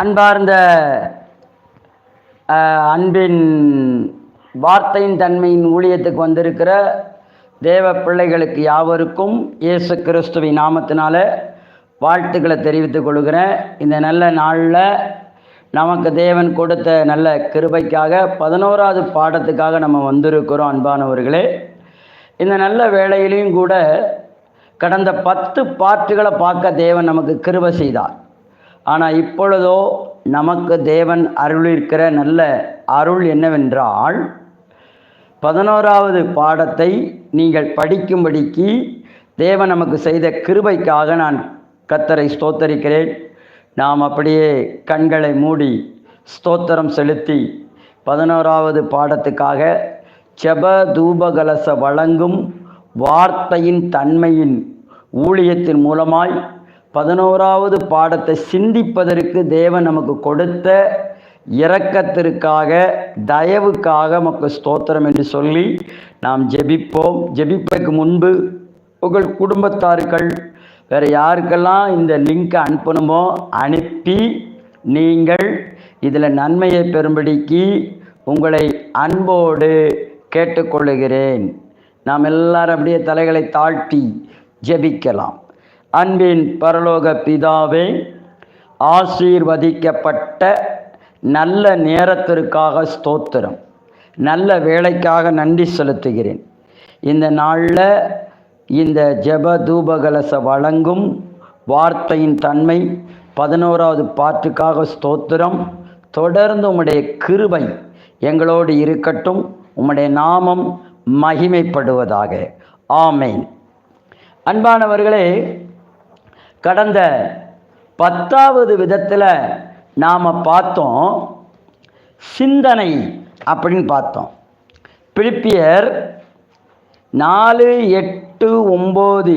அன்பார்ந்த அன்பின் வார்த்தையின் தன்மையின் ஊழியத்துக்கு வந்திருக்கிற தேவ பிள்ளைகளுக்கு யாவருக்கும் இயேசு கிறிஸ்துவின் நாமத்தினால வாழ்த்துக்களை தெரிவித்துக் கொள்கிறேன். இந்த நல்ல நாளில் நமக்கு தேவன் கொடுத்த நல்ல கிருபைக்காக பதினோராவது பாடத்துக்காக நம்ம வந்திருக்கிறோம் அன்பானவர்களே. இந்த நல்ல வேளையிலையும் கூட கடந்த பத்து பாட்டுகளை பார்க்க தேவன் நமக்கு கிருபை செய்தார். ஆனால் இப்பொழுதோ நமக்கு தேவன் அருளிருக்கிற நல்ல அருள் என்னவென்றால் பதினோராவது பாடத்தை நீங்கள் படிக்கும்படிக்கு தேவன் நமக்கு செய்த கிருபைக்காக நான் கத்தரை ஸ்தோத்தரிக்கிறேன். நாம் அப்படியே கண்களை மூடி ஸ்தோத்திரம் செலுத்தி பதினோராவது பாடத்துக்காக செப தூபகலச வழங்கும் வார்த்தையின் தன்மையின் ஊழியத்தின் மூலமாய் பதினோராவது பாடத்தை சிந்திப்பதற்கு தேவன் நமக்கு கொடுத்த இரக்கத்திற்காக தயவுக்காக நமக்கு ஸ்தோத்திரம் என்று சொல்லி நாம் ஜெபிப்போம். ஜெபிப்பதற்கு முன்பு உங்கள் குடும்பத்தார்கள் வேறு யாருக்கெல்லாம் இந்த லிங்க்கை அனுப்பணுமோ அனுப்பி நீங்கள் இதில் நன்மையை பெறும்படிக்கு உங்களை அன்போடு கேட்டுக்கொள்கிறேன். நாம் எல்லாரும் அப்படியே தலைகளை தாழ்த்தி ஜெபிக்கலாம். அன்பின் பரலோக பிதாவே ஆசீர்வதிக்கப்பட்ட நல்ல நேரத்திற்காக ஸ்தோத்திரம். நல்ல வேலைக்காக நன்றி செலுத்துகிறேன். இந்த நாளில் இந்த ஜப தூபகலச வழங்கும் வார்த்தையின் தன்மை பதினோராவது பாட்டுக்காக ஸ்தோத்திரம். தொடர்ந்து உம்முடைய கிருபை எங்களோடு இருக்கட்டும். உம்முடைய நாமம் மகிமைப்படுவதாக. ஆமேன். அன்பானவர்களே கடந்த பத்தாவது விதத்தில் நாம் பார்த்தோம் சிந்தனை அப்படின்னு பார்த்தோம். பிலிப்பியர் நாலு எட்டு ஒம்பது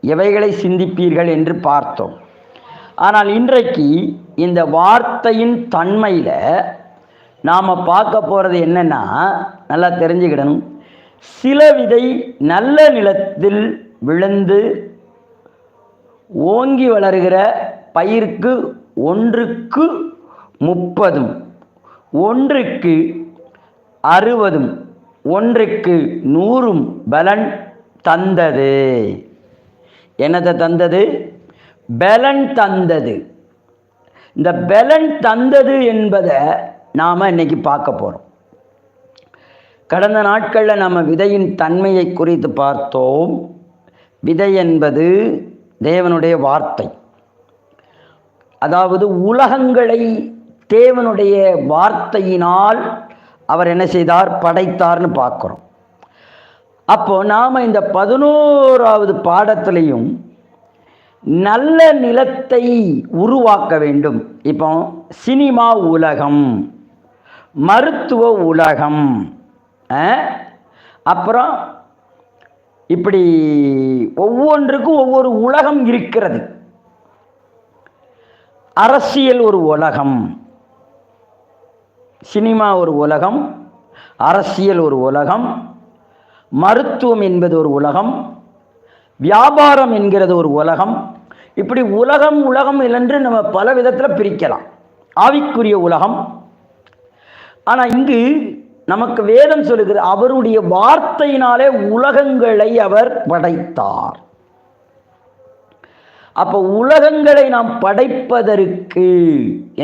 எவைகளை சிந்திப்பீர்கள் என்று பார்த்தோம். ஆனால் இன்றைக்கு இந்த வார்த்தையின் தன்மையில் நாம் பார்க்க போகிறது என்னென்னா நல்லா தெரிஞ்சுக்கிடணும். சில விதை நல்ல நிலத்தில் விழுந்து ஓங்கி வளர்கிற பயிருக்கு ஒன்றுக்கு முப்பதும் ஒன்றுக்கு அறுபதும் ஒன்றுக்கு நூறும் பலன் தந்தது. என்னத்தை தந்தது? பலன் தந்தது. இந்த பலன் தந்தது என்பதை நாம் இன்னைக்கு பார்க்க போகிறோம் கடந்த நாட்களில் நம்ம விதையின் தன்மையை குறித்து பார்த்தோம். விதை என்பது தேவனுடைய வார்த்தை. அதாவது உலகங்களை தேவனுடைய வார்த்தையினால் அவர் என்ன செய்தார்? படைத்தார்னு பார்க்குறோம். அப்போ நாம் இந்த பதினோராவது பாடத்திலையும் நல்ல நிலத்தை உருவாக்க வேண்டும். இப்போ சினிமா உலகம் மருத்துவ உலகம் அப்புறம் இப்படி ஒவ்வொன்றுக்கும் ஒவ்வொரு உலகம் இருக்கிறது. அரசியல் ஒரு உலகம். சினிமா ஒரு உலகம். அரசியல் ஒரு உலகம். மருத்துவம் என்பது ஒரு உலகம். வியாபாரம் என்கிறது ஒரு உலகம். இப்படி உலகம் உலகம் என்று நம்ம பல விதத்தில் பிரிக்கலாம். ஆவிக்குரிய உலகம். ஆனால் இங்கு நமக்கு வேதம் சொல்லுகிறது அவருடைய வார்த்தையினாலே உலகங்களை அவர் படைத்தார். அப்போ உலகங்களை நாம் படைப்பதற்கு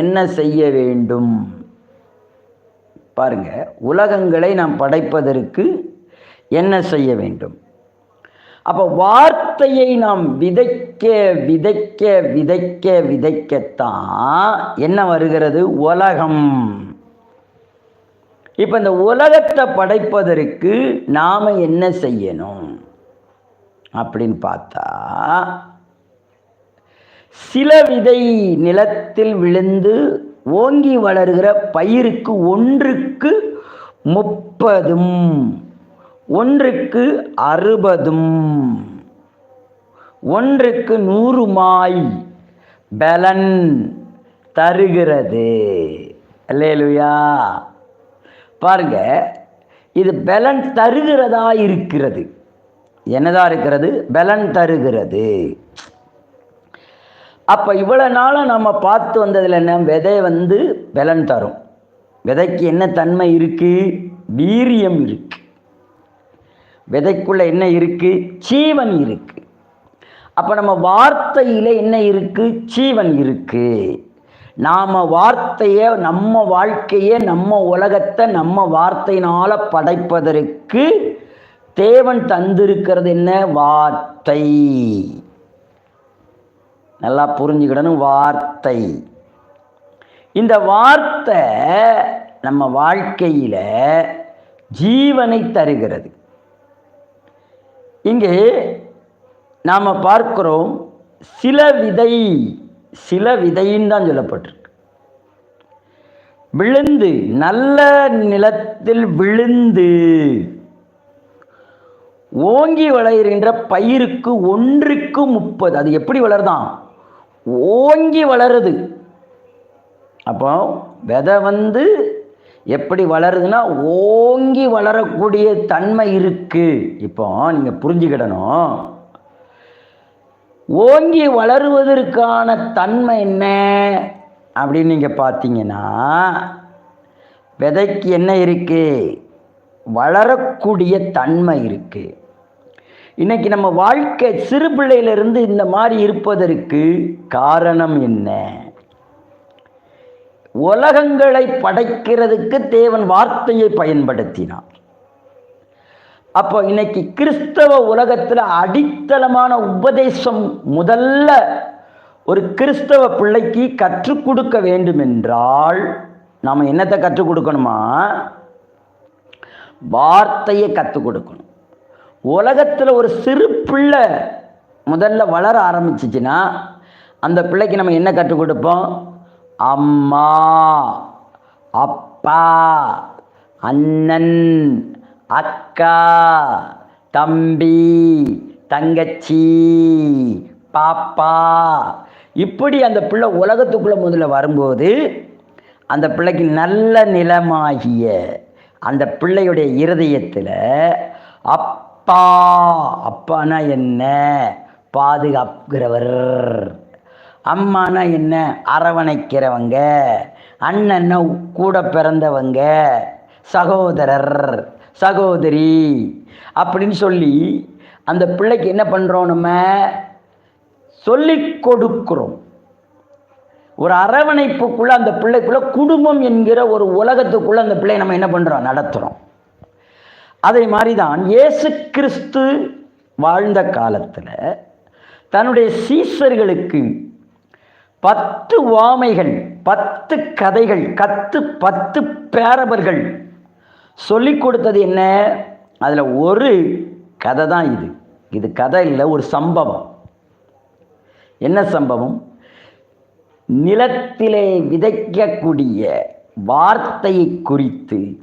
என்ன செய்ய வேண்டும்? பாருங்க உலகங்களை நாம் படைப்பதற்கு என்ன செய்ய வேண்டும்? அப்போ வார்த்தையை நாம் விதைக்க விதைக்க விதைக்க விதைக்கத்தான் என்ன வருகிறது? உலகம். இப்போ இந்த உலகத்தை படைப்பதற்கு நாம் என்ன செய்யணும்? அப்படின்னு பார்த்தா சில விதை நிலத்தில் விழுந்து ஓங்கி வளர்கிற பயிருக்கு ஒன்றுக்கு முப்பதும் ஒன்றுக்கு அறுபதும் ஒன்றுக்கு நூறுமாய் பலன் தருகிறது. அல்லேலுயா. பாருங்க இது பலன் தருகிறதா இருக்கிறது. என்னதா இருக்கிறது? பலன் தருகிறது. அப்போ இவ்வளோ நாளாக நம்ம பார்த்து வந்ததில் என்ன? விதை வந்து பலன் தரும். விதைக்கு என்ன தன்மை இருக்குது வீரியம் இருக்கு. விதைக்குள்ள என்ன இருக்கு? சீவன் இருக்கு. அப்போ நம்ம வார்த்தையில் என்ன இருக்கு? சீவன் இருக்கு. நாம் வார்த்தையை நம்ம வாழ்க்கையை நம்ம உலகத்தை நம்ம வார்த்தையினால் படைப்பதற்கு தேவன் தந்திருக்கிறது என்ன? வார்த்தை. நல்லா புரிஞ்சுக்கிடணும் வார்த்தை. இந்த வார்த்தை நம்ம வாழ்க்கையில் ஜீவனை தருகிறது. இங்கே நாம் பார்க்கிறோம் சில விதை. சில விதைன்னு தான் சொல்லப்பட்டிருக்கு. விழுந்து நல்ல நிலத்தில் விழுந்து ஓங்கி வளர்கின்ற பயிருக்கு ஒன்றுக்கு முப்பது. அது எப்படி வளருதான்? ஓங்கி வளருது. அப்போ விதை வந்து எப்படி வளருதுன்னா ஓங்கி வளரக்கூடிய தன்மை இருக்குது இப்போ நீங்கள் புரிஞ்சுக்கிடணும். ஓங்கி வளருவதற்கான தன்மை என்ன? அப்படின்னு நீங்கள் பார்த்தீங்கன்னா விதைக்கு என்ன இருக்குது வளரக்கூடிய தன்மை இருக்குது இன்றைக்கி நம்ம வாழ்க்கை சிறு பிள்ளையிலிருந்து இந்த மாதிரி இருப்பதற்கு காரணம் என்ன? உலகங்களை படைக்கிறதுக்கு தேவன் வார்த்தையை பயன்படுத்தினான். அப்போ இன்னைக்கு கிறிஸ்தவ உலகத்தில் அடித்தளமான உபதேசம் முதல்ல ஒரு கிறிஸ்தவ பிள்ளைக்கு கற்றுக் கொடுக்க வேண்டும் என்றால் நாம் என்னத்தை கற்றுக் கொடுக்கணுமா? வார்த்தையை கற்றுக் கொடுக்கணும். உலகத்தில் ஒரு சிறு பிள்ளை முதல்ல வளர ஆரம்பிச்சிச்சுன்னா அந்த பிள்ளைக்கு நம்ம என்ன கற்றுக் கொடுப்போம்? அம்மா அப்பா அண்ணன் அக்கா தம்பி தங்கச்சி பாப்பா. இப்படி அந்த பிள்ளை உலகத்துக்குள்ளே முதல்ல வரும்போது அந்த பிள்ளைக்கு நல்ல நிலமாகிய அந்த பிள்ளையுடைய இருதயத்தில் அப்பா அப்பானா என்ன? பாதுகாக்கிறவர். அம்மானா என்ன? அரவணைக்கிறவங்க. அண்ணன்னா கூட பிறந்தவங்க. சகோதரர். சகோதரி அப்படின்னு சொல்லி அந்த பிள்ளைக்கு என்ன பண்ணுறோம் நம்ம? சொல்லிக் கொடுக்குறோம். ஒரு அரவணைப்புக்குள்ளே அந்த பிள்ளைக்குள்ளே குடும்பம் என்கிற ஒரு உலகத்துக்குள்ளே அந்த பிள்ளையை நம்ம என்ன பண்ணுறோம் நடத்துகிறோம் அதே மாதிரி தான் இயேசு கிறிஸ்து வாழ்ந்த காலத்தில் தன்னுடைய சீசர்களுக்கு பத்து வாமைகள் பத்து கதைகள் கத்து பத்து பேரவர்கள் சொல்லி கொடுத்தது என்ன? அதில் ஒரு கதை தான் இது. இது கதை இல்லை ஒரு சம்பவம். என்ன சம்பவம்? நிலத்திலே விதைக்கக்கூடிய வார்த்தையை குறித்து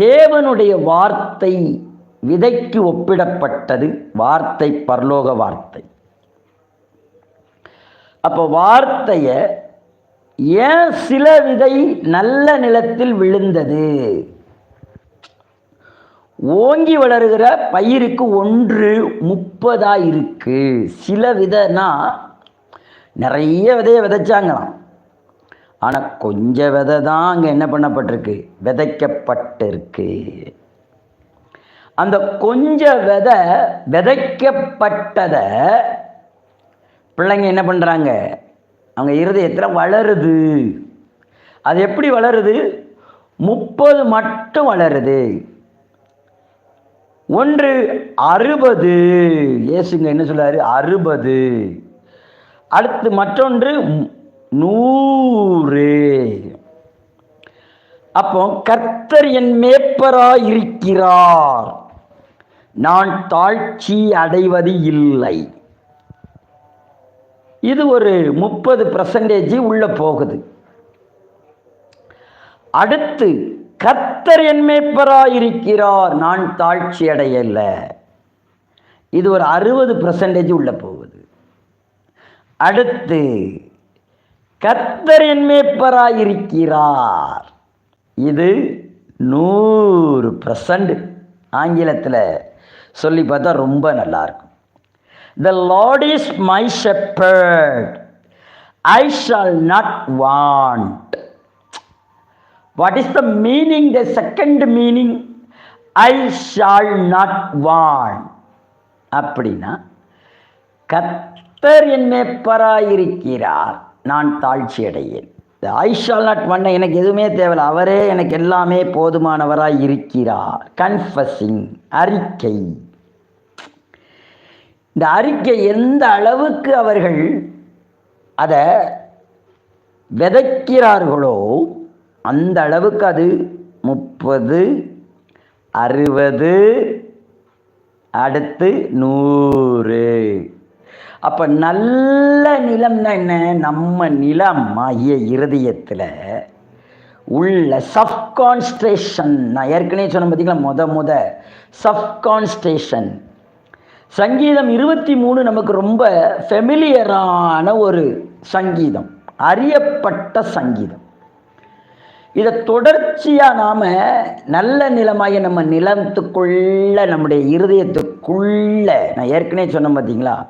தேவனுடைய வார்த்தை விதைக்கு ஒப்பிடப்பட்டது. வார்த்தை பரலோக வார்த்தை. அப்போ வார்த்தையை ஏன் சில விதை நல்ல நிலத்தில் விழுந்தது? ஓங்கி வளருகிற பயிருக்கு ஒன்று முப்பதா இருக்கு சில விதைனா நிறைய விதையை விதைச்சாங்களாம். ஆனால் கொஞ்சம் விதை தான் அங்கே என்ன பண்ணப்பட்டிருக்கு? விதைக்கப்பட்டிருக்கு. அந்த கொஞ்ச விதை விதைக்கப்பட்டதை பிள்ளைங்க என்ன பண்ணுறாங்க அவங்க இருதயத்தில் வளருது. அது எப்படி வளருது? முப்பது மட்டும் வளருது. ஒன்று அறுபது. ஏசுங்க என்ன சொல்றாரு? அறுபது. அடுத்து மற்றொன்று நூறு. அப்போ கர்த்தர் என் மேப்பரா இருக்கிறார் நான் தாழ்ச்சி அடைவது இல்லை. இது ஒரு முப்பது பர்சன்டேஜ் உள்ள போகுது. அடுத்து கத்தர் என் இருக்கிறார் நான் தாழ்ச்சி அடையல. இது ஒரு அறுபது பர்சன்டேஜ் உள்ள போகுது. அடுத்து கத்தர் என் இருக்கிறார் இது நூறு பர்சன்ட் ஆங்கிலத்தில் சொல்லி பார்த்தா ரொம்ப நல்லா இருக்கும். The lord is my shepherd. I shall not want what is the meaning the second meaning I shall not want அப்படின்னா கத்தர் என் மேப்பராயிருக்கிறார் நான் தாழ்ச்சி அடையேன் ஐ ஷால் நாட் வண்ண எனக்கு எதுவுமே தேவையில்ல. அவரே எனக்கு எல்லாமே போதுமானவராய் இருக்கிறார் கன்ஃபஸிங் அறிக்கை. இந்த அறிக்கை எந்த அளவுக்கு அவர்கள் அதை விதைக்கிறார்களோ அந்த அளவுக்கு அது முப்பது அறுபது அடுத்து நூறு. அப்போ நல்ல நிலம்னா என்ன? நம்ம நிலம் ஆகிய இருதயத்தில் உள்ள சப்கான்ஸ்ட்ரேஷன் நான் ஏற்கனவே சொன்ன பார்த்தீங்களா? முத முத சப்கான்ஸ்ட்ரேஷன் சங்கீதம் இருபத்தி மூணு நமக்கு ரொம்ப ஃபெமிலியரான ஒரு சங்கீதம். அறியப்பட்ட சங்கீதம். இதை தொடர்ச்சியாக நாம் நல்ல நிலமாகிய நம்ம நிலத்துக்குள்ள நம்முடைய இருதயத்துக்குள்ள நான் ஏற்கனவே சொன்னேன் பார்த்தீங்களா?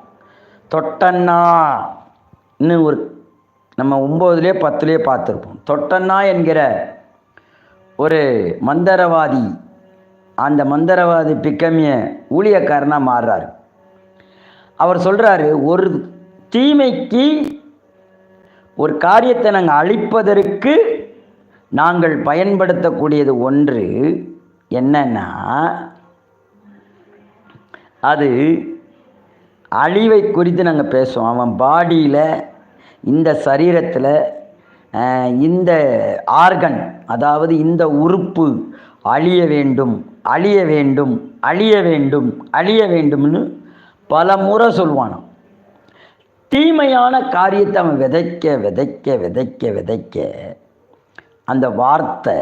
தொட்டண்ணான்னு ஒரு நம்ம ஒம்போதுலேயே பத்துலேயே பார்த்துருப்போம். தொட்டன்னா என்கிற ஒரு மந்திரவாதி அந்த மந்திரவாதி பிக்கமிய ஊழியக்காரனாக மாறுறாரு. அவர் சொல்கிறாரு ஒரு தீமைக்கு ஒரு காரியத்தை நாங்கள் அழிப்பதற்கு நாங்கள் பயன்படுத்தக்கூடியது ஒன்று என்னன்னா அது அழிவை குறித்து நாங்கள் பேசுவோம். அவன் பாடியில் இந்த சரீரத்தில் இந்த ஆர்கன் அதாவது இந்த உறுப்பு அழிய வேண்டும் அழிய வேண்டும் அழிய வேண்டும் அழிய வேண்டும்னு பல முறை சொல்வானான் தீமையான காரியத்தை அவன் விதைக்க விதைக்க விதைக்க விதைக்க அந்த வார்த்தை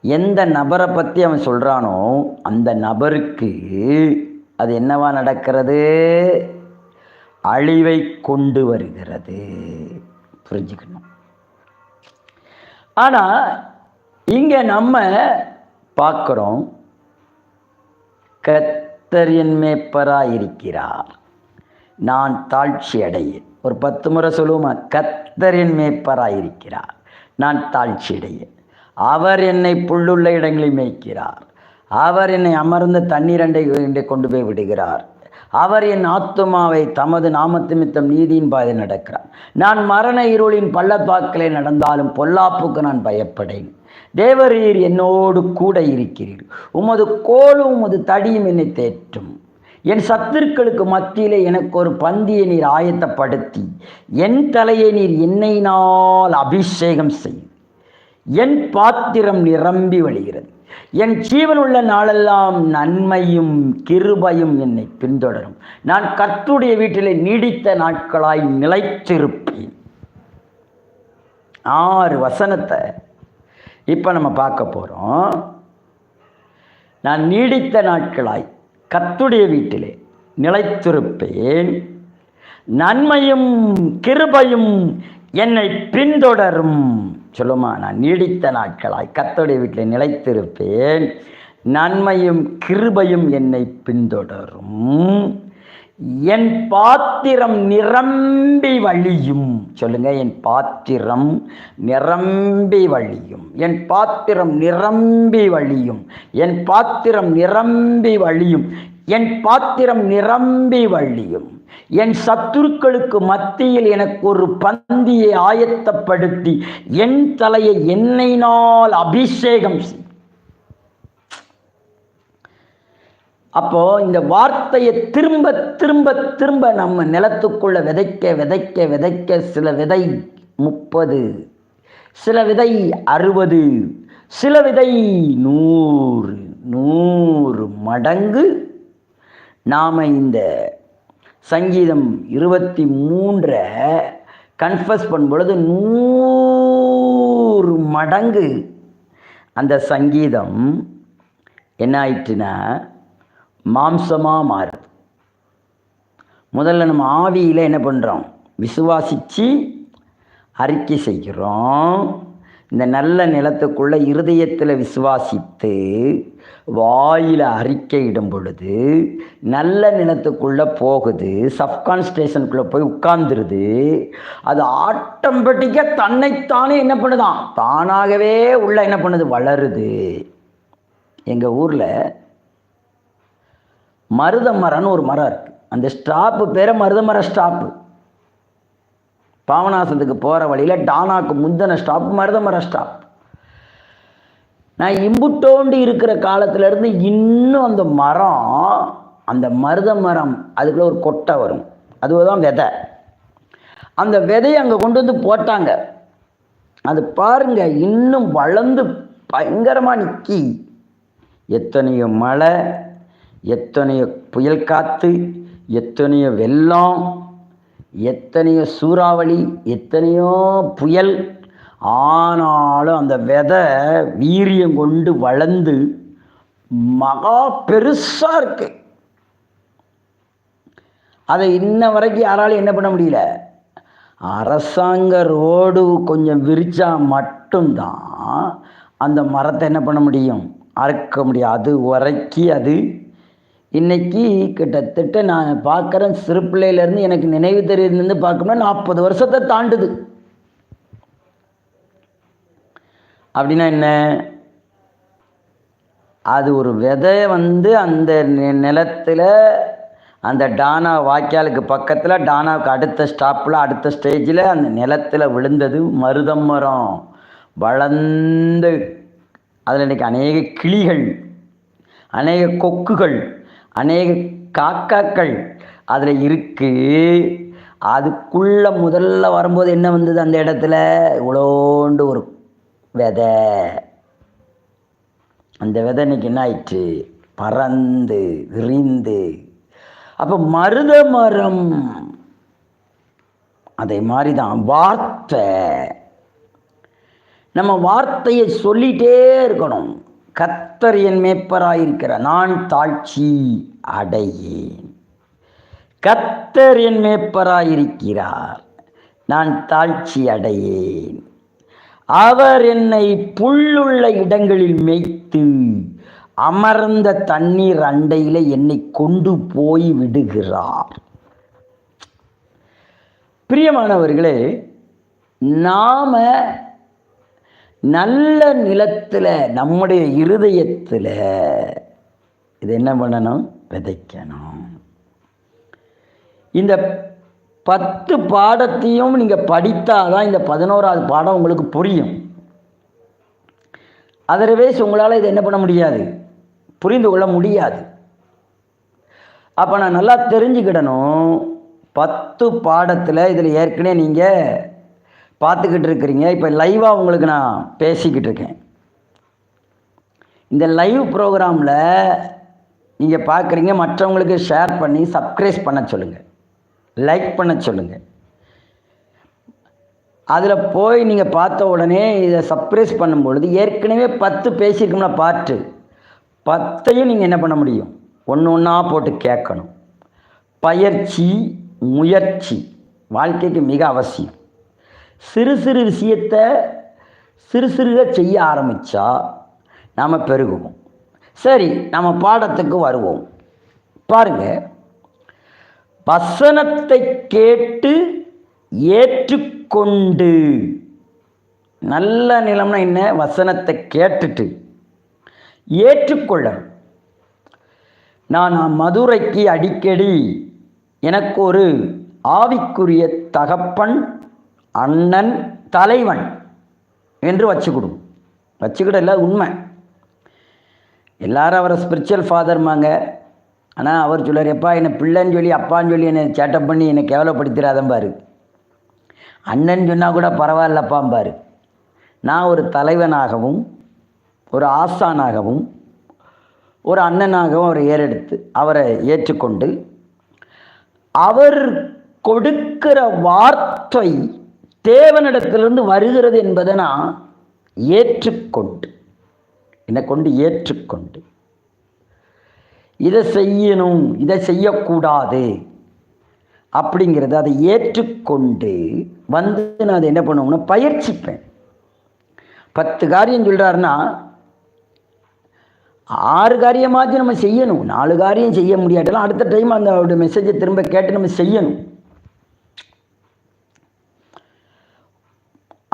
எந்த நபரை பற்றி அவன் சொல்கிறானோ அந்த நபருக்கு அது என்னவா நடக்கிறது? அழிவை கொண்டு வருகிறது. புரிஞ்சுக்கணும். ஆனால் இங்கே நம்ம பார்க்குறோம் கத்தர் என் மேப்பராக இருக்கிறார் நான் தாழ்ச்சி அடையேன் ஒரு பத்து முறை சொல்லுவோமா? கத்தரின் மேய்ப்பராய் இருக்கிறார் நான் தாழ்ச்சி அடையேன் அவர் என்னை புல்லுள்ள இடங்களில் மேய்க்கிறார். அவர் என்னை அமர்ந்த தண்ணீரண்டை கொண்டு கொண்டு போய் விடுகிறார். அவர் என் ஆத்துமாவை தமது நாமத்துமித்தம் நீதியின் பாதை நடக்கிறார். நான் மரண இருளின் பள்ளத்தாக்கிலே நடந்தாலும் பொல்லாப்புக்கு நான் பயப்படேன். தேவரீர் என்னோடு கூட இருக்கிறீர். உமது கோலும் உமது தடியும் என்னை தேற்றும். என் சத்துருக்களுக்கு மத்தியிலே எனக்கு ஒரு பந்தியை நீர் ஆயத்தப்படுத்தி என் தலையை நீர் எண்ணெயினால் அபிஷேகம் செய். என் பாத்திரம் நிரம்பி வழிகிறது. என் ஜீவன் உள்ள நாளெல்லாம் நன்மையும் கிருபையும் என்னை பின்தொடரும். நான் கத்துடைய வீட்டிலே நீடித்த நாட்களாய் நிலைத்திருப்பேன். ஆறு வசனத்தை இப்போ நம்ம பார்க்க போகிறோம் நான் நீடித்த நாட்களாய் கத்துடைய வீட்டிலே நிலைத்திருப்பேன். நன்மையும் கிருபையும் என்னை பின்தொடரும். சொல்லுமா நான் நீடித்த நாட்களாய் கத்தோடைய வீட்டில் நிலைத்திருப்பேன். நன்மையும் கிருபையும் என்னை பின்தொடரும். என் பாத்திரம் நிரம்பி வழியும். சொல்லுங்க என் பாத்திரம் நிரம்பி வழியும். என் பாத்திரம் நிரம்பி வழியும். என் பாத்திரம் நிரம்பி வழியும். என் பாத்திரம் நிரம்பி வழியும். என் சத்துருக்களுக்கு மத்தியில் எனக்கு ஒரு பந்தியை ஆயத்தப்படுத்தி என் தலையை எண்ணெயினால் அபிஷேகம் செய். அப்போ இந்த வார்த்தையை திரும்ப திரும்ப திரும்ப நம்ம நிலத்துக்குள்ள விதைக்க விதைக்க விதைக்க சில விதை முப்பது சில விதை அறுபது சில விதை நூறு நூறு மடங்கு நாம் இந்த சங்கீதம் இருபத்தி மூன்றை கன்ஃபஸ் பண்ணும் பொழுது நூறு மடங்கு அந்த சங்கீதம் என்ன ஆயிட்டுன்னா மாம்சமாக மாறுது. முதல்ல நம்ம ஆவியில் என்ன பண்ணுறோம் விசுவாசித்து அறிக்கை செய்கிறோம். இந்த நல்ல நிலத்துக்குள்ளே இருதயத்தில் விசுவாசித்து வாயில் அறிக்கையிடும் பொழுது நல்ல நிலத்துக்குள்ளே போகுது. சப்கான்ஸ்டேஷனுக்குள்ளே போய் உட்கார்ந்துருது. அது ஆட்டோமேட்டிக்காக தன்னைத்தானே என்ன பண்ணுதான்? தானாகவே உள்ள என்ன பண்ணுது? வளருது. எங்கள் ஊரில் மருத மரம்னு ஒரு மரம் இருக்கு. அந்த ஸ்டாப்பு பேரை மருத மர ஸ்டாப்பு பாவனாசத்துக்கு போகிற வழியில் டானாக்கு முந்தின ஸ்டாப் மருத மர ஸ்டாப் நான் இம்புட்டோண்டு இருக்கிற காலத்துலேருந்து இன்னும் அந்த மரம் அந்த மருத மரம் அதுக்குள்ள ஒரு கொட்டை வரும். அதுதான் விதை. அந்த விதையை அங்கே கொண்டு வந்து போட்டாங்க. அது பாருங்க இன்னும் வளர்ந்து பயங்கரமாக நிற்கி எத்தனையோ மழை எத்தனையோ புயல் காற்று எத்தனையோ வெள்ளம் எத்தனையோ சூறாவளி எத்தனையோ புயல் ஆனாலும் அந்த விதை வீரியம் கொண்டு வளர்ந்து மகா பெருசாக இருக்கு. அதை இன்ன வரைக்கும் யாராலும் என்ன பண்ண முடியல? அரசாங்க ரோடு கொஞ்சம் விரிச்சா மட்டும்தான் அந்த மரத்தை என்ன பண்ண முடியும்? அறுக்க முடியும். அது வரைக்கும் அது இன்னைக்கு கிட்டத்தட்ட நான் பார்க்குறேன் சிறு பிள்ளையிலேருந்து எனக்கு நினைவு தெரியுதுலேருந்து பார்க்கணும்னா நாற்பது வருஷத்தை தாண்டுது. அப்படின்னா என்ன? அது ஒரு விதை வந்து அந்த நிலத்தில் அந்த டானா வாய்க்காலுக்கு பக்கத்தில் டானாவுக்கு அடுத்த ஸ்டாப்பில் அடுத்த ஸ்டேஜில் அந்த நிலத்துல விழுந்தது மருதம் மரம். வளர்ந்து அதில் இன்னைக்கு அநேக கிளிகள் அநேக கொக்குகள் அநேக காக்காக்கள் அதில் இருக்குது அதுக்குள்ளே முதல்ல வரும்போது என்ன வந்தது அந்த இடத்துல? இவ்வளோண்டு ஒரு விதை. அந்த விதை இன்னைக்கு என்ன ஆயிடுச்சு பறந்து விரிந்து. அப்போ மருத மரம். அதே மாதிரி தான் வார்த்தை. நம்ம வார்த்தையை சொல்லிட்டே இருக்கணும். கத்தர் என் மேப்பராயிருக்கிற நான் தாழ்ச்சி. அடையேன். கத்தர் என் மேப்பராயிருக்கிறார் நான் தாழ்ச்சி அடையேன். அவர் என்னை புல்லுள்ள இடங்களில் மேய்த்து அமர்ந்த தண்ணீர் அண்டையில் என்னை கொண்டு போய் விடுகிறார். பிரியமானவர்களே நாம நல்ல நிலத்தில் நம்முடைய இருதயத்தில் இது என்ன பண்ணணும்? விதைக்கணும். இந்த பத்து பாடத்தையும் நீங்கள் படித்தாதான் இந்த பதினோராவது பாடம் உங்களுக்கு புரியும். அதர்வைஸ் உங்களால் இதை என்ன பண்ண முடியாது? புரிந்து கொள்ள முடியாது. அப்போ நான் நல்லா தெரிஞ்சுக்கிடணும். பத்து பாடத்தில் இதில் ஏற்கனவே நீங்கள் பார்த்துக்கிட்டு இருக்கிறீங்க. இப்போ லைவாக உங்களுக்கு நான் பேசிக்கிட்டு இருக்கேன். இந்த லைவ் ப்ரோக்ராமில் நீங்கள் பார்க்குறீங்க மற்றவங்களுக்கு ஷேர் பண்ணி சப்ஸ்கிரைப் பண்ண சொல்லுங்கள் லைக் பண்ண சொல்லுங்கள் அதில் போய் நீங்கள் பார்த்த உடனே இதை சப்ரைஸ் பண்ணும்பொழுது ஏற்கனவே பத்து பேசியிருக்கோம்ல பாட்டு. பத்தையும் நீங்கள் என்ன பண்ண முடியும்? ஒன்று ஒன்றா போட்டு கேட்கணும். பயிற்சி முயற்சி. வாழ்க்கைக்கு மிக அவசியம். சிறு சிறு விஷயத்தை சிறு சிறுக செய்ய ஆரம்பித்தா நாம் பெருகுவோம். சரி நம்ம பாடத்துக்கு வருவோம். பாருங்க. வசனத்தை கேட்டு ஏற்றுக்கொண்டு. நல்ல நிலம்னா என்ன? வசனத்தை கேட்டுட்டு. ஏற்றுக்கொள்ளணும் நான் மதுரைக்கு அடிக்கடி எனக்கு ஒரு ஆவிக்குரிய தகப்பன் அண்ணன் தலைவன் என்று வச்சுக்கிடும். வச்சுக்கிட இல்லை உண்மை. எல்லாரும் அவரை ஸ்பிரிச்சுவல் ஃபாதர்மாங்க ஆனால் அவர் சொல்லுவார் எப்பா என்னை பிள்ளைன்னு சொல்லி அப்பான்னு சொல்லி என்னை சேட்டப் பண்ணி என்னை கேவலப்படுத்திடாதம்பாரு அண்ணன் சொன்னால் கூட பரவாயில்லப்பாம்பார் நான் ஒரு தலைவனாகவும் ஒரு ஆசானாகவும் ஒரு அண்ணனாகவும் அவரை ஏறெடுத்து அவரை ஏற்றுக்கொண்டு அவர் கொடுக்கிற வார்த்தை தேவனிடத்திலிருந்து வருகிறது என்பதை நான் ஏற்றுக்கொண்டு என்னை கொண்டு ஏற்றுக்கொண்டு. இதை செய்யணும் இதை செய்யக்கூடாது அப்படிங்கிறத அதை ஏற்றுக்கொண்டு வந்து நான் அதை என்ன பண்ணுவேன்னா பயிற்சிப்பேன். பத்து காரியம் சொல்கிறாருன்னா ஆறு காரியமாச்சும் நம்ம செய்யணும் நாலு காரியம் செய்ய முடியாட்டலாம் அடுத்த டைம் அந்த அவருடைய மெசேஜை திரும்ப கேட்டு நம்ம செய்யணும்.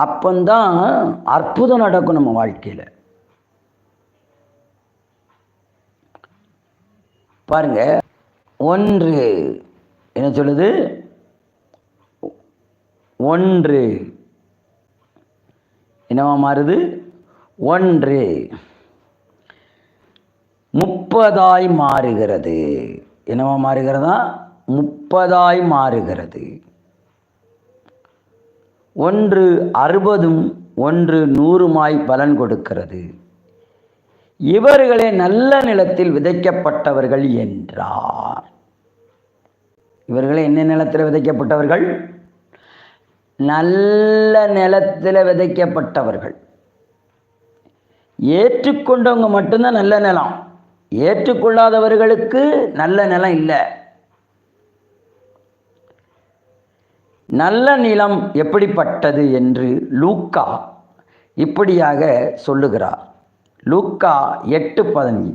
அப்பந்தான் அற்புதம் நடக்கும் நம்ம வாழ்க்கையில். பாருங்க. ஒன்று. என்ன சொல்லுது? ஒன்று. என்னவா மாறுது? ஒன்று. முப்பதாய் மாறுகிறது. என்னவா மாறுகிறதா? முப்பதாய் மாறுகிறது. ஒன்று அறுபதும் ஒன்று நூறுமாய் பலன் கொடுக்கிறது. இவர்களே நல்ல நிலத்தில் விதைக்கப்பட்டவர்கள் என்றார். இவர்களே என்ன நிலத்தில் விதைக்கப்பட்டவர்கள்? நல்ல நிலத்தில் விதைக்கப்பட்டவர்கள். ஏற்றுக்கொண்டவங்க மட்டும்தான் நல்ல நிலம். ஏற்றுக்கொள்ளாதவர்களுக்கு நல்ல நிலம் இல்லை. நல்ல நிலம் எப்படிப்பட்டது என்று லூக்கா இப்படியாக சொல்லுகிறார். லூக்கா எட்டு பதினஞ்சு.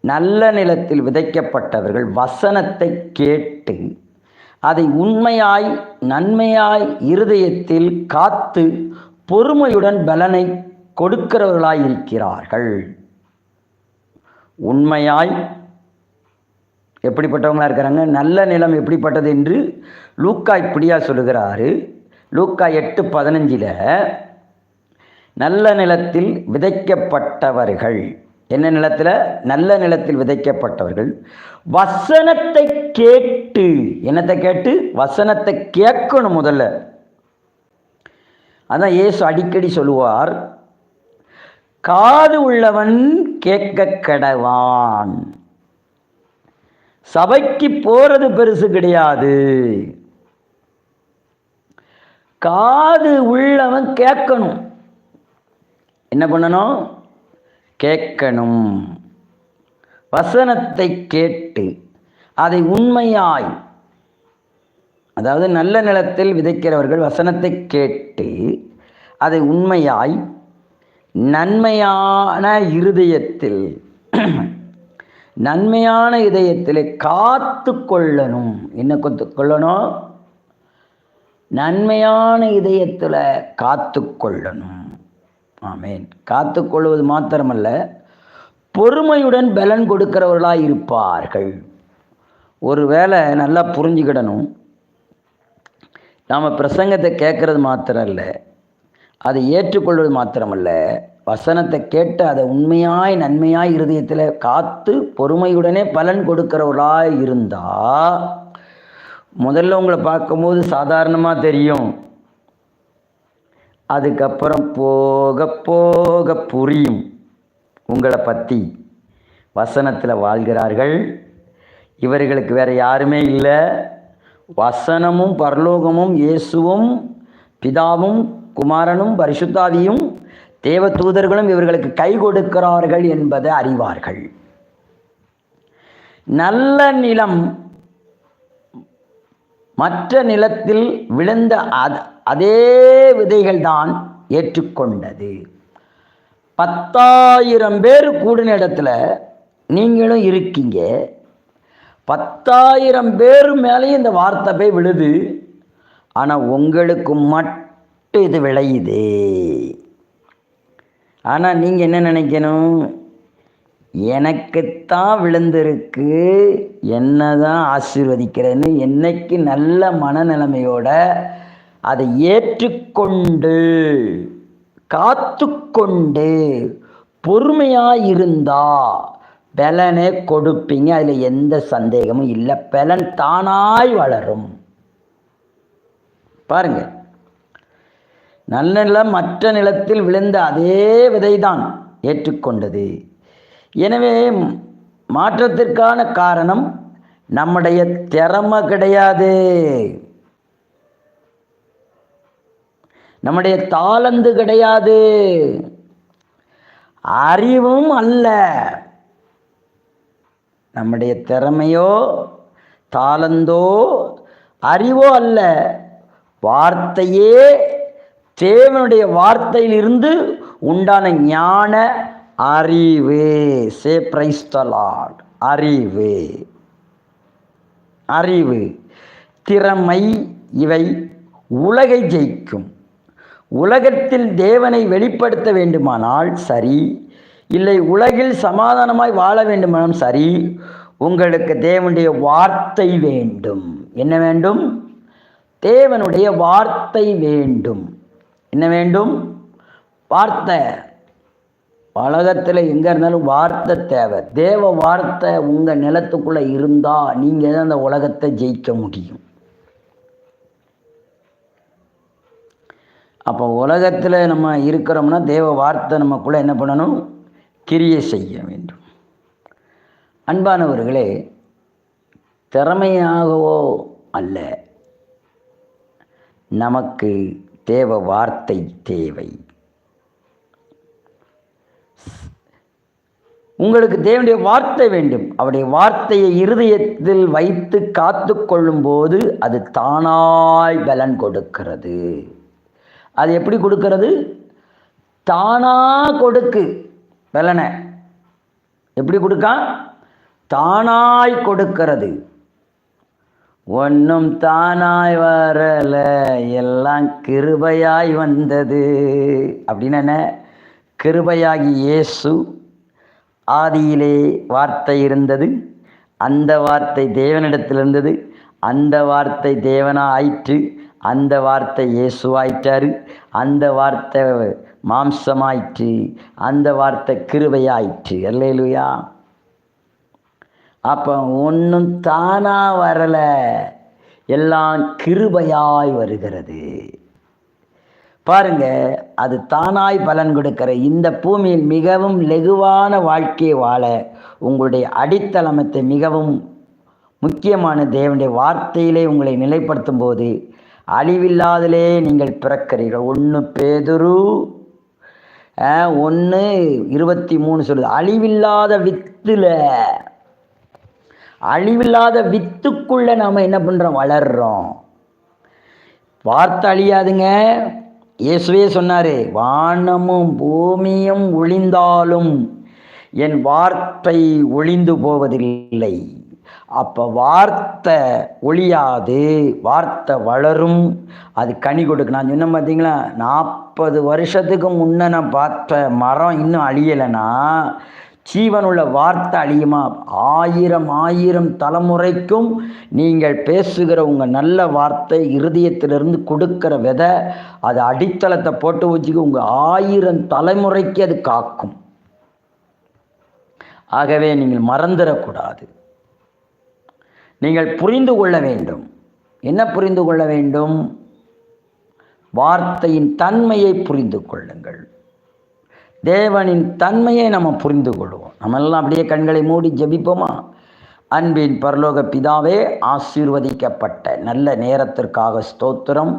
நல்ல நிலத்தில் விதைக்கப்பட்டவர்கள் வசனத்தை கேட்டு அதை உண்மையாய் நன்மையாய் இருதயத்தில் காத்து பொறுமையுடன் பலனை கொடுக்கிறவர்களாய் இருக்கிறார்கள். உண்மையாய் எப்படிப்பட்டவங்களா இருக்கிறாங்க? நல்ல நிலம் எப்படிப்பட்டது என்று லூக்கா இப்படியா சொல்லுகிறாரு. லூக்கா எட்டு பதினஞ்சில் நல்ல நிலத்தில் விதைக்கப்பட்டவர்கள். என்ன நிலத்தில்? நல்ல நிலத்தில் விதைக்கப்பட்டவர்கள். வசனத்தை கேட்டு. என்னத்தை கேட்டு? வசனத்தை கேட்கணும் முதல்ல. அதான் இயேசு அடிக்கடி சொல்லுவார் காது உள்ளவன் கேட்க கடவான். சபைக்கு போறது பெருசு கிடையாது. காது உள்ளவன் கேட்கணும். என்ன பண்ணணும்? கேட்கணும். வசனத்தை கேட்டு அதை உண்மையாய் அதாவது நல்ல நிலத்தில் விதைக்கிறவர்கள் வசனத்தை கேட்டு அதை உண்மையாய் நன்மையான இருதயத்தில் நன்மையான இதயத்தில் காத்து கொள்ளணும். என்ன கொத்து கொள்ளணும்? நன்மையான இதயத்தில் காத்து கொள்ளணும். ஆமேன். காத்து கொள்வது மாத்திரமல்ல பொறுமையுடன் பலன் கொடுக்கிறவர்களாக இருப்பார்கள். ஒருவேளை நல்லா புரிஞ்சுக்கிடணும். நாம் பிரசங்கத்தை கேட்குறது மாத்திரம் இல்லை அதை ஏற்றுக்கொள்வது மாத்திரமல்ல வசனத்தை கேட்டு அதை உண்மையாய் நன்மையாய் இருதயத்தில் காத்து பொறுமையுடனே பலன் கொடுக்கிறவர்களாக இருந்தால் முதல்ல உங்களை பார்க்கும்போது சாதாரணமாக தெரியும். அதுக்கப்புறம் போக போக புரியும் உங்களை பற்றி வசனத்தில் வாழ்கிறார்கள். இவர்களுக்கு வேறு யாருமே இல்லை. வசனமும் பரலோகமும் இயேசுவும் பிதாவும் குமாரனும் பரிசுத்தாவியும் தேவ தூதர்களும் இவர்களுக்கு கை கொடுக்கிறார்கள் என்பதை அறிவார்கள். நல்ல நிலம் மற்ற நிலத்தில் விழுந்த அதே விதைகள் தான் ஏற்றுக்கொண்டது. பத்தாயிரம் பேர் கூடின இடத்துல நீங்களும் இருக்கீங்க. பத்தாயிரம் பேர் மேலேயும் இந்த வார்த்தை போய் விழுது. ஆனால் உங்களுக்கு மட்டும் இது விளையுது. ஆனால் நீங்கள் என்ன நினைக்கணும்? எனக்குத்தான் விழுந்திருக்கு. என்ன தான் ஆசீர்வதிக்கிறேன்னு என்னைக்கு நல்ல மனநிலைமையோட அதை ஏற்றுக்கொண்டு காத்துக்கொண்டு பொறுமையாக இருந்தா பலனே கொடுப்பீங்க. அதில் எந்த சந்தேகமும் இல்லை. பலன் தானாய் வளரும். பாருங்க. நல்ல நிலம் மற்ற நிலத்தில் விழுந்த அதே விதைதான் ஏற்றுக்கொண்டது. எனவே மாற்றத்திற்கான காரணம் நம்முடைய திறமை கிடையாது. நம்முடைய தாளந்து கிடையாது. அறிவும் அல்ல. நம்முடைய திறமையோ தாளந்தோ அறிவோ அல்ல. வார்த்தையே தேவனுடைய வார்த்தையிலிருந்து உண்டான ஞான அறிவு. சே அறிவு. அறிவு திறமை இவை உலகை ஜெயிக்கும். உலகத்தில் தேவனை வெளிப்படுத்த வேண்டுமானால் சரி. இல்லை உலகில் சமாதானமாய் வாழ வேண்டுமானால் சரி. உங்களுக்கு தேவனுடைய வார்த்தை வேண்டும். என்ன வேண்டும்? தேவனுடைய வார்த்தை வேண்டும். என்ன வேண்டும்? வார்த்தை. உலகத்தில் எங்கே இருந்தாலும் வார்த்தை தேவை. தேவ வார்த்தை உங்கள் நிலத்துக்குள்ளே இருந்தால் நீங்கள் தான் அந்த உலகத்தை ஜெயிக்க முடியும். அப்போ உலகத்தில் நம்ம இருக்கிறோம்னா தேவ வார்த்தை நமக்குள்ளே என்ன பண்ணணும்? கிரியை செய்ய வேண்டும். அன்பானவர்களே திறமையாகவோ அல்ல நமக்கு தேவ வார்த்தை தேவை. உங்களுக்கு தேவனுடைய வார்த்தை வேண்டும். அவருடைய வார்த்தையை இருதயத்தில் வைத்து காத்து கொள்ளும்போது அது தானாய் பலன் கொடுக்கிறது. அது எப்படி கொடுக்கறது? தானா கொடுக்கு. பலனை எப்படி கொடுக்கா? தானாய் கொடுக்கிறது. ஒன்றும் தானாய் வரல. எல்லாம் கிருபையாய் வந்தது. அப்படின்னு என்ன? கிருபையாகி இயேசு ஆதியிலே வார்த்தை இருந்தது. அந்த வார்த்தை தேவனிடத்தில் இருந்தது அந்த வார்த்தை தேவனாயிற்று. அந்த வார்த்தை இயேசுவாயிட்டாரு அந்த வார்த்தை மாம்சமாயிற்று. அந்த வார்த்தை கிருபையாயிற்று. அல்லையிலுயா அப்போ ஒன்றும் தானாக வரலை. எல்லாம் கிருபையாய் வருகிறது. பாருங்க அது தானாய் பலன் கொடுக்கிற இந்த பூமியில் மிகவும் லெகுவான வாழ்க்கையை வாழ உங்களுடைய அடித்தளமத்தை மிகவும் முக்கியமான தேவனுடைய வார்த்தையிலே உங்களை நிலைப்படுத்தும் போது அழிவில்லாதலே நீங்கள் பிறக்கிறீர்கள். ஒன்று பேதுரு ஒன்று இருபத்தி மூணு சொல்லுது. அழிவில்லாத வித்தில் அழிவில்லாத வித்துக்குள்ளே நாம் என்ன பண்ணுறோம் வளர்றோம். வார்த்தை அழியாதுங்க. இயேசுவே சொன்னார் வானமும் பூமியும் ஒளிந்தாலும் என் வார்த்தை ஒளிந்து போவதில்லை. அப்போ வார்த்தை ஒழியாது வார்த்தை வளரும். அது கனி கொடுக்கு. நான் சொன்ன பார்த்தீங்களா நாற்பது வருஷத்துக்கு முன்னே நான் பார்த்த மரம் இன்னும் அழியலைன்னா ஜீவனுள்ள வார்த்தை அழியுமா? ஆயிரம் ஆயிரம் தலைமுறைக்கும் நீங்கள் பேசுகிற உங்கள் நல்ல வார்த்தை இருதயத்திலிருந்து கொடுக்கிற விதை அது அடித்தளத்தை போட்டு வச்சுக்க உங்கள் ஆயிரம் தலைமுறைக்கு அது காக்கும். ஆகவே நீங்கள் மறந்துடக்கூடாது. நீங்கள் புரிந்து கொள்ள வேண்டும். என்ன புரிந்து கொள்ள வேண்டும்? வார்த்தையின் தன்மையை புரிந்து கொள்ளுங்கள். தேவனின் தன்மையை நம்ம புரிந்து கொள்வோம். நம்ம எல்லாம் அப்படியே கண்களை மூடி ஜபிப்போமா? அன்பின் பரலோக பிதாவே ஆசீர்வதிக்கப்பட்ட நல்ல நேரத்திற்காக ஸ்தோத்திரம்.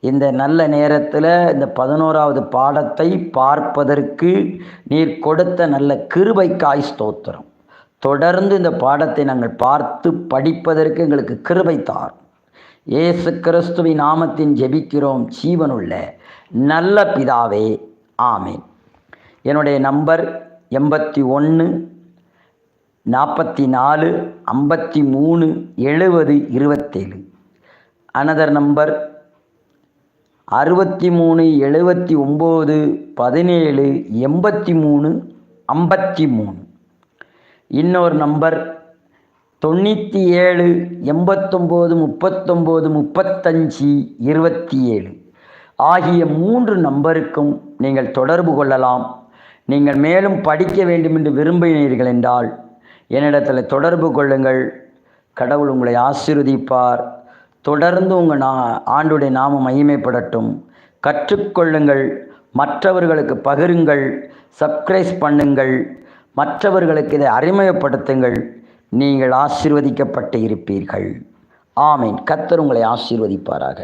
இந்த நல்ல நேரத்தில் இந்த பதினோராவது பாடத்தை பார்ப்பதற்கு நீர் கொடுத்த நல்ல கிருபைக்காய் ஸ்தோத்திரம். தொடர்ந்து இந்த பாடத்தை நாங்கள் பார்த்து படிப்பதற்கு எங்களுக்கு கிருபை தார் ஏசு கிறிஸ்துவின் நாமத்தின் ஜெபிக்கிறோம். ஜீவனுள்ள நல்ல பிதாவே ஆமேன். என்னுடைய நம்பர் எண்பத்தி ஒன்று நாற்பத்தி நாலு ஐம்பத்தி மூணு எழுபது இருபத்தேழு. அனதர் நம்பர் அறுபத்தி மூணு எழுபத்தி ஒம்பது பதினேழு எண்பத்தி மூணு ஐம்பத்தி மூணு. இன்னொரு நம்பர் தொண்ணூற்றி ஏழு எண்பத்தொம்போது முப்பத்தொம்போது முப்பத்தஞ்சு இருபத்தி ஏழு ஆகிய மூன்று நம்பருக்கும் நீங்கள் தொடர்பு கொள்ளலாம். நீங்கள் மேலும் படிக்க வேண்டும் என்று விரும்பினீர்கள் என்றால் என்னிடத்தில் தொடர்பு கொள்ளுங்கள். கடவுள் உங்களை ஆசீர்வதிப்பார். தொடர்ந்து உங்கள் நா ஆண்டுடைய நாமம் மகிமைப்படட்டும். கற்றுக்கொள்ளுங்கள். மற்றவர்களுக்கு பகிருங்கள். சப்ஸ்கிரைப் பண்ணுங்கள். மற்றவர்களுக்கு இதை அறிமுகப்படுத்துங்கள். நீங்கள் ஆசீர்வதிக்கப்பட்டு இருப்பீர்கள். ஆமீன். கத்தர் உங்களை ஆசீர்வதிப்பாராக.